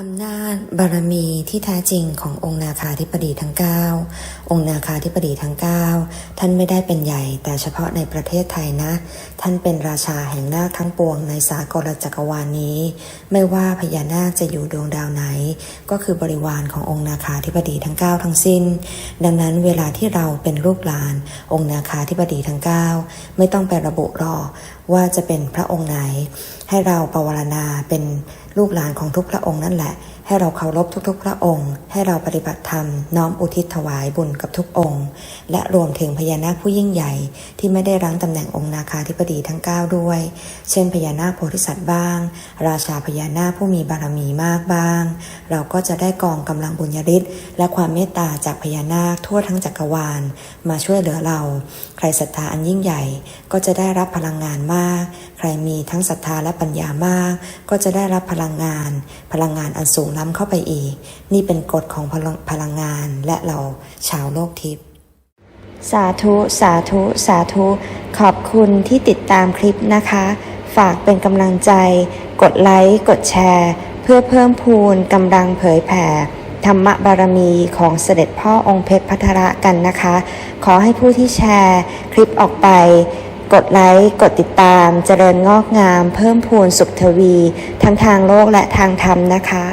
อำนาจบารมีที่แท้จริงขององค์นาคาธิปดีทั้ง 9 องค์นาคาธิปดีทั้ง 9 ท่านไม่ได้เป็นใหญ่แต่เฉพาะในประเทศไทยนะ ท่านเป็นราชาแห่งนาคทั้งปวงในสากลจักรวาลนี้ ไม่ว่าพญานาคจะอยู่ดวงดาวไหน ก็คือบริวารขององค์นาคาธิปดีทั้ง 9 ทั้งสิ้น ดังนั้นเวลาที่เราเป็นลูกหลาน องค์นาคาธิปดีทั้ง 9 ไม่ต้องไประบุรอว่าจะเป็นพระองค์ไหน ให้เราปวารณาเป็นลูกหลานของทุกพระองค์นั่นแหละ ให้เราเคารพทุกๆ พระองค์ ให้เราปฏิบัติธรรม น้อมอุทิศถวายบุญกับทุกองค์ และรวมถึงพญานาคผู้ยิ่งใหญ่ที่ไม่ได้รั้งตำแหน่งองค์นาคาธิปดีทั้ง 9 ด้วย เช่นพญานาคโพธิสัตว์บ้าง ราชาพญานาคผู้มีบารมีมากบ้าง เราก็จะได้กองกำลังบุญญาฤทธิ์และความเมตตาจากพญานาคทั่วทั้งจักรวาล มาช่วยเหลือเรา ใครศรัทธาอันยิ่งใหญ่ก็จะได้รับพลังงานมาก ใครมีทั้งศรัทธาและปัญญามาก ก็จะได้รับพลังงาน พลังงานอันสูงล้ำเข้าไปอีก นี่เป็นกฎของพลังพลังงานและเราชาวโลกทิพย์สาธุ สาธุ สาธุ ขอบคุณที่ติดตามคลิปนะคะ ฝากเป็นกำลังใจ กดไลค์ กดแชร์ เพื่อเพิ่มพูนกำลังเผยแผ่ธรรมบารมีของเสด็จพ่อองค์เพชรพัทระกันนะคะ ขอให้ผู้ที่แชร์คลิปออกไป กดไลค์ กดติดตาม เจริญงอกงาม เพิ่มพูนสุขทวี ทั้งทางโลกและทางธรรมนะคะ